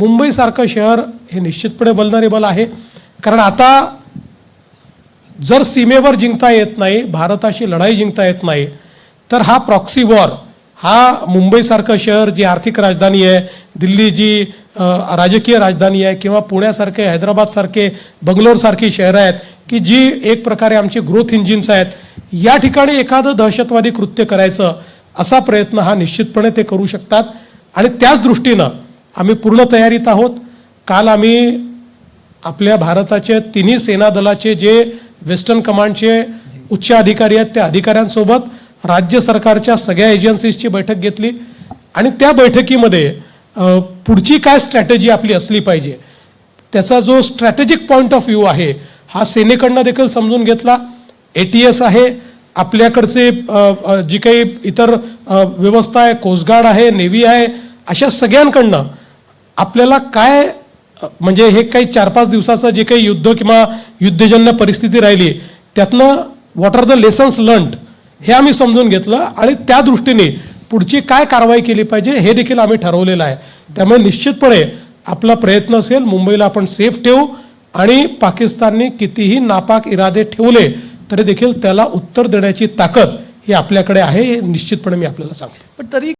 मुंबईसारखं शहर हे निश्चितपणे वल्नरेबल आहे. कारण आता जर सीमेवर जिंकता येत नाही भारताशी लढाई जिंकता येत नाही तर हा प्रॉक्सी वॉर हा मुंबईसारखं शहर जी आर्थिक राजधानी आहे दिल्ली जी राजकीय राजधानी आहे किंवा पुण्यासारखे हैदराबादसारखे बंगलोरसारखी शहरं आहेत की जी एक प्रकारे आमची ग्रोथ इंजिन्स आहेत या ठिकाणी एखादं दहशतवादी कृत्य करायचं असा प्रयत्न हा निश्चितपणे ते करू शकतात. आणि त्याच दृष्टीनं आम्ही पूर्ण तयारीत आहोत. काल आम्ही आपल्या भारताचे तिन्ही सेना दलाचे जे वेस्टर्न कमांडचे उच्च अधिकारी आहेत त्या अधिकाऱ्यांसोबत राज्य सरकारच्या सगळ्या एजन्सीजची बैठक घेतली. आणि त्या बैठकीमध्ये पुढची काय स्ट्रॅटेजी आपली असली पाहिजे त्याचा जो स्ट्रॅटेजिक पॉईंट ऑफ व्ह्यू आहे हा सेनेकडनं देखील समजून घेतला. ए टी एस आहे आपल्याकडचे जी काही इतर व्यवस्था आहे कोस्टगार्ड आहे नेव्ही आहे अशा सगळ्यांकडनं आपल्याला काय म्हणजे हे काही चार पाच दिवसाचं जे काही युद्ध किंवा युद्धजन्य परिस्थिती राहिली त्यातनं what are the lessons learned हे आम्ही समजून घेतलं आणि त्या दृष्टीने पुढची काय कारवाई केली पाहिजे हे देखील आम्ही ठरवलेलं आहे. त्यामुळे निश्चितपणे आपला प्रयत्न असेल मुंबईला आपण सेफ ठेवू आणि पाकिस्तानने कितीही नापाक इरादे ठेवले तरी देखील त्याला उत्तर देण्याची ताकद ही आपल्याकडे आहे हे निश्चितपणे मी आपल्याला सांगतो. पण तरी